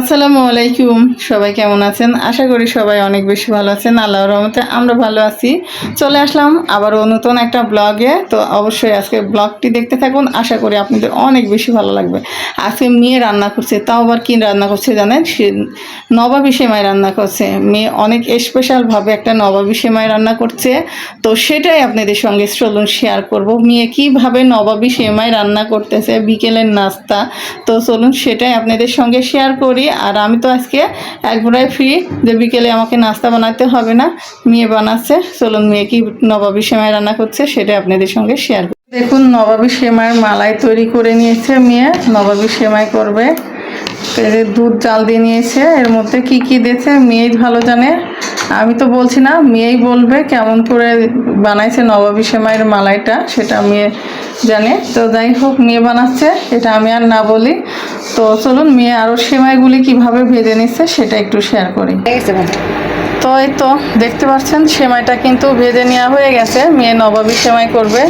আসসালামু আলাইকুম। সবাই কেমন আছেন? আশা করি সবাই অনেক বেশি ভালো আছেন। আল্লাহ রহমতে আমরা ভালো আছি। চলে আসলাম আবারও নতুন একটা ব্লগে তো অবশ্যই আজকে ব্লগটি দেখতে থাকুন। আশা করি আপনাদের অনেক বেশি ভালো লাগবে। আজকে মেয়ে রান্না করছে। তাও আবার কী রান্না করছে জানেন? সে নবাবী সেমাই রান্না করছে। মেয়ে অনেক স্পেশালভাবে একটা নবাবী সেমাই রান্না করছে। তো সেটাই আপনাদের সঙ্গে চলুন শেয়ার করব। মেয়ে কীভাবে নবাবী সেমাই রান্না করতেছে? বিকেলের নাস্তা। তো চলুন সেটাই আপনাদের সঙ্গে শেয়ার করি। আর আমি তো আজকে একবারে ফ্রি, যে বিকেলে আমাকে নাস্তা বানাতে হবে না, মেয়ে বানাচ্ছে। চলুন, মেয়ে কি নবাবী সেমাই রান্না করছে সেটা আপনাদের সঙ্গে শেয়ার দেখুন, নবাবী সেমায় মালাই তৈরি করে নিয়েছে মেয়ে, নবাবী সেমাই করবে। দুধ জাল দিয়ে নিয়েছে, এর মধ্যে কি কি দিয়েছে মেয়ে ভালো জানে। আমি তো বলছি না মেয়েই বলবে কেমন করে বানাইছে নবাবী সেমাইয়ের মালাইটা সেটা মেয়ে জানে। তো যাই হোক মেয়ে বানাচ্ছে এটা আমি আর না বলি। তো চলুন মেয়ে আরও সেমাইগুলি কীভাবে ভেজে নিচ্ছে সেটা একটু শেয়ার করি। তো এই তো দেখতে পাচ্ছেন সেমাইটা কিন্তু ভেজে নেওয়া হয়ে গেছে। মেয়ে নবাবী সেমাই করবে।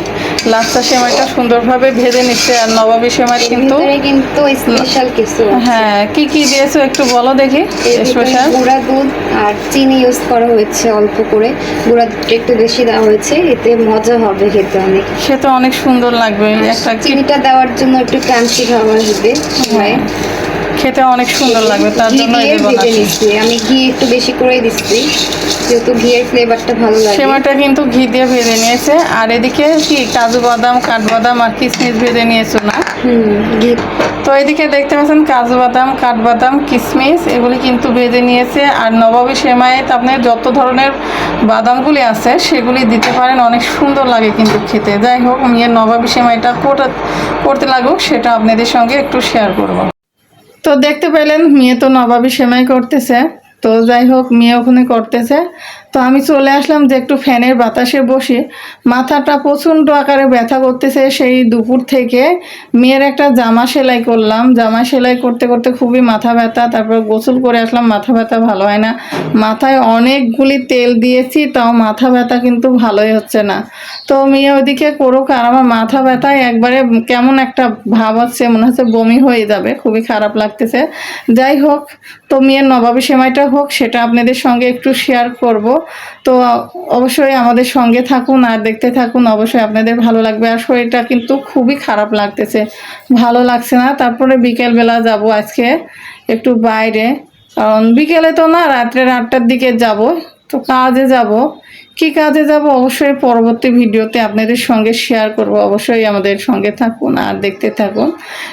লাচ্চা সেমাইটা সুন্দরভাবে ভেজে নিচ্ছে আর নবাবী সেমাই কিন্তু কিন্তু স্পেশাল কিছু হ্যাঁ কি কি দিয়েছ একটু বলো দেখি স্পেশাল। গুঁড়া দুধ আর চিনি ইউজ করা হয়েছে অল্প করে। গুঁড়া দুধটা একটু বেশি দেওয়া হয়েছে এতে মজা হবে খেতে অনেক। খেতে অনেক সুন্দর লাগবে একটা চিনিটা দেওয়ার জন্য একটু ক্রাঞ্চি খাবার হবে। হয়। খেতে অনেক সুন্দর লাগবে তার জন্য আমি ঘি একটু বেশি করেই দিচ্ছি যেহেতু ঘিয়ের ফ্লেভারটা ভালো লাগে। সেমাইটা কিন্তু ঘি দিয়ে ভেজে নিয়েছে। আর এদিকে কি কাজু বাদাম কাঠবাদাম আর কিশমিশ ভেজে নিয়েছো না? তো এদিকে দেখতে পাচ্ছেন কাজু বাদাম কাঠবাদাম কিশমিশ এগুলি কিন্তু ভেজে নিয়েছে। আর নবাবী সেমাইতে আপনি যত ধরনের বাদামগুলি আছে সেগুলি দিতে পারেন অনেক সুন্দর লাগে কিন্তু খেতে। যাই হোক মেয়ে নবাবী সেমাইটা কোটা- করতে লাগুক সেটা আপনাদের সঙ্গে একটু শেয়ার করব। তো দেখতে পেলেন মেয়ে তো নবাবী সেমাই করতেছে। তো যাই হোক, মেয়ে ওখানে করতেছে। তো আমি চলে আসলাম যে একটু ফ্যানের বাতাসে বসে। মাথাটা প্রচণ্ড আকারে ব্যথা করতেছে। সেই দুপুর থেকে মেয়ের একটা জামা সেলাই করলাম। জামা সেলাই করতে করতে খুবই মাথা ব্যথা। তারপর গোসল করে আসলাম। মাথা ব্যথা ভালো হয় না। মাথায় অনেকগুলি তেল দিয়েছি, তাও মাথা ব্যথা কিন্তু ভালোই হচ্ছে না। তো মেয়ে ওইদিকে করুক আর আমার মাথা ব্যথায় একবারে কেমন একটা ভাব হচ্ছে, মনে হচ্ছে বমি হয়ে যাবে। খুবই খারাপ লাগতেছে। যাই হোক, তো মেয়ের নবাবী সেমাইটা হোক, সেটা আপনাদের সঙ্গে একটু শেয়ার করব। তো অবশ্যই আমাদের সঙ্গে থাকুন আর দেখতে থাকুন। অবশ্যই আপনাদের ভালো লাগবে। আর শরীরটা কিন্তু খুবই খারাপ লাগতেছে। ভালো লাগছে না। তারপরে বিকেলবেলা যাব আজকে একটু বাইরে। কারণ বিকেলে তো না, রাত্রের আটটার দিকে যাব। তো কাজে যাব। কি কাজে যাব? অবশ্যই পরবর্তী ভিডিওতে আপনাদের সঙ্গে শেয়ার করব। অবশ্যই আমাদের সঙ্গে থাকুন আর দেখতে থাকুন।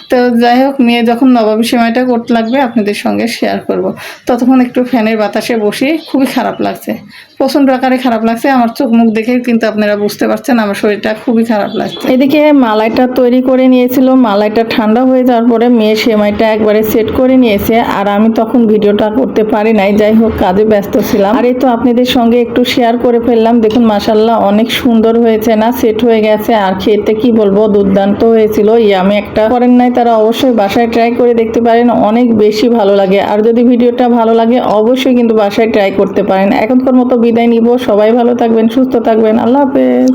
তো যাই হোক, মেয়ে যখন নবাবী সময়টা করতে লাগবে, আপনাদের সঙ্গে শেয়ার করব। ততক্ষণ একটু ফ্যানের বাতাসে বসে খুবই খারাপ লাগছে। প্রচণ্ড আকারে খারাপ লাগছে। আমার চোখ মুখ দেখে কিন্তু আপনারা বুঝতে পারছেন আমার শরীরটা খুবই খারাপ লাগছে। এদিকে মালাইটা তৈরি করে নিয়েছিল। মালাইটা ঠান্ডা হয়ে যাওয়ার পরে মেয়ে সেমাইটা একবারে সেট করে নিয়েছে। আর আমি তখন ভিডিওটা করতে পারি নাই। যাই হোক, কাজে ব্যস্ত ছিলাম। আর এই তো আপনাদের সঙ্গে একটু শেয়ার করে ফেললাম। দেখুন মাসাল্লাহ অনেক সুন্দর হয়েছে না? সেট হয়ে গেছে। আর খেতে কি বলব? দুর্দান্ত হয়েছিল। আমি একটা করেন নাই তারা অবশ্যই বাসায় ট্রাই করে দেখতে পারেন। অনেক বেশি ভালো লাগে। আর যদি ভিডিওটা ভালো লাগে, অবশ্যই কিন্তু বাসায় ট্রাই করতে পারেন। এখনকার মতো বিদায় নিব। সবাই ভালো থাকবেন, সুস্থ থাকবেন। আল্লাহ হাফেজ।